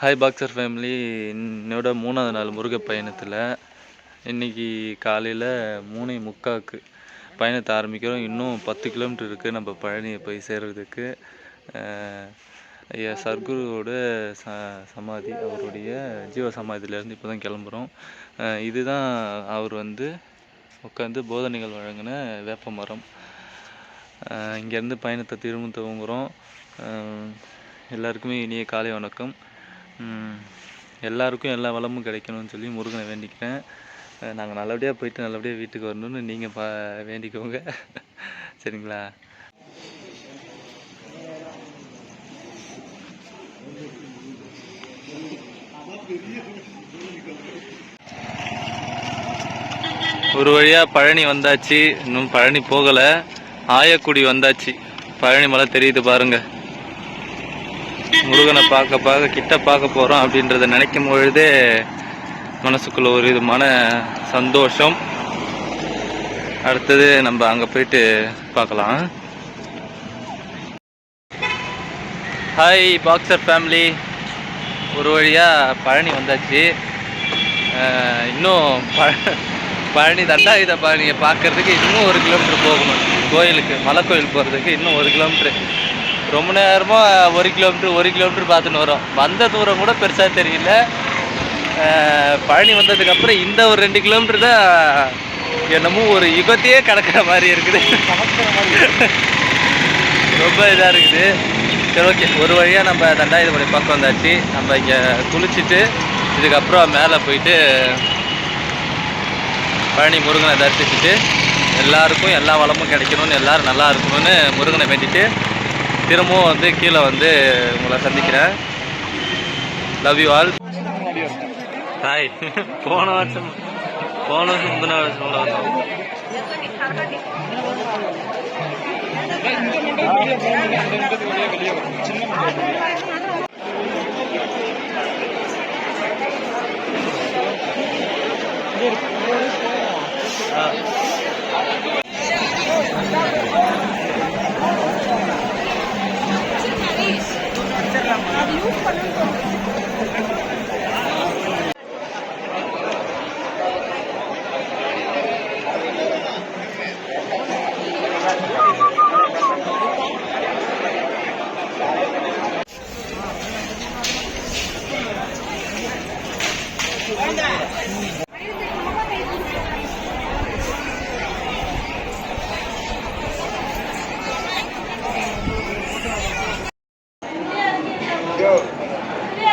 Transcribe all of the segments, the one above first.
Hi boxer family என்னோட மூணாவது நாள் முருக பயணத்தில். இன்னைக்கு காலையில் மூணே முக்காவுக்கு பயணத்தை ஆரம்பிக்கிறோம். இன்னும் பத்து கிலோமீட்டர் இருக்குது நம்ம பழனியை போய் சேர்கிறதுக்கு ஐயா சர்க்குருவோட ச சமாதி அவருடைய ஜீவ சமாதியிலேருந்து இப்போ தான் கிளம்புறோம். இதுதான் அவர் வந்து உட்காந்து போதனைகள் வழங்கின வேப்ப மரம். இங்கேருந்து பயணத்தை திரும்ப துவங்குகிறோம் எல்லாருக்குமே இனிய காலை வணக்கம். எல்லாருக்கும் எல்லா வளமும் கிடைக்கணும்னு சொல்லி முருகனை வேண்டிக்கிறேன். நாங்கள் நல்லபடியாக போயிட்டு நல்லபடியாக வீட்டுக்கு வரணும்னு நீங்கள் பா வேண்டிக்கோங்க. சரிங்களா? ஒரு வழியாக பழனி வந்தாச்சு. இன்னும் பழனி போகலை. ஆயக்குடி வந்தாச்சு. பழனி மலை தெரியுது பாருங்கள் முருகனை பார்க்க பார்க்க கிட்ட பார்க்க போகிறோம் அப்படின்றத நினைக்கும் பொழுதே மனசுக்குள்ள ஒரு விதமான சந்தோஷம். அடுத்தது நம்ம அங்கே போயிட்டு பார்க்கலாம். ஹாய் பாக்ஸர் ஃபேமிலி ஒரு வழியாக பழனி வந்தாச்சு. அஹ் இன்னும் பழ பழனி தண்டாயுத பழனியை பார்க்கறதுக்கு இன்னும் ஒரு கிலோமீட்டர் போகணும். கோயிலுக்கு மலை கோயில் போகிறதுக்கு இன்னும் ஒரு கிலோமீட்டர் ரொம்ப நேரமாக ஒரு கிலோமீட்டர் ஒரு கிலோமீட்டர் பார்த்துன்னு வரோம். வந்த தூரம் கூட பெருசாக தெரியல. பழனி வந்ததுக்கப்புறம் இந்த ஒரு ரெண்டு கிலோமீட்டர் தான் என்னமோ ஒரு யுகத்தையே கிடக்கிற மாதிரி இருக்குது. ரொம்ப இதாக இருக்குது. சரி ஓகே. ஒரு வழியாக நம்ம தண்டாயுதபடி பக்கம் வந்தாச்சு. நம்ம இங்கே குளிச்சுட்டு இதுக்கப்புறம் மேலே போயிட்டு பழனி முருகனை தரிசிச்சுட்டு எல்லாருக்கும் எல்லா வளமும் கிடைக்கணும்னு எல்லோரும் நல்லா இருக்கணும்னு முருகனை வேண்டிட்டு திரும்பவும் வந்து கீழே வந்து உங்களை சந்திக்கிறேன். லவ் யூ ஆல் ஹாய் போன வருஷம் போன வருஷம் முந்தின வருஷம் வந்தோம்.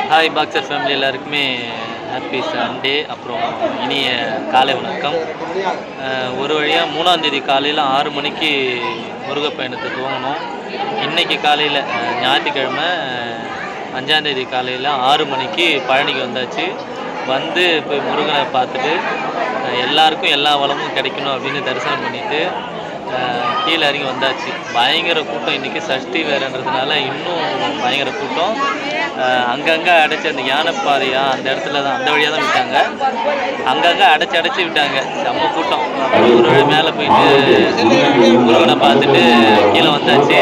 ஹாய் பாக்ஸர் ஃபேமிலி எல்லாருக்குமே ஹாப்பி சண்டே அப்புறம் இனிய காலை வணக்கம். ஒரு வழியாக மூணாம் தேதி காலையில் ஆறு மணிக்கு முருகப்பயணத்தை துவங்கணும் இன்றைக்கி காலையில் ஞாயிற்றுக்கிழமை அஞ்சாந்தேதி காலையில் ஆறு மணிக்கு பழனிக்கு வந்தாச்சு. வந்து போய் முருகனை பார்த்துட்டு எல்லாருக்கும் எல்லா வளமும் கிடைக்கணும் அப்படின்னு தரிசனம் பண்ணிவிட்டு கீழே இறங்கி வந்தாச்சு. பயங்கர கூட்டம் இன்றைக்கி சஷ்டி வேறுன்றதுனால இன்னும் பயங்கர கூட்டம். அங்கங்கே அடைச்சி அந்த யானைப்பாறையா அந்த இடத்துல தான் அந்த வழியாக தான் விட்டாங்க. அங்கங்கே அடைச்சி அடைச்சி விட்டாங்க. செம்ம கூட்டம். ஒரு வழி மேலே போயிட்டு முருகனை பார்த்துட்டு கீழே வந்தாச்சு.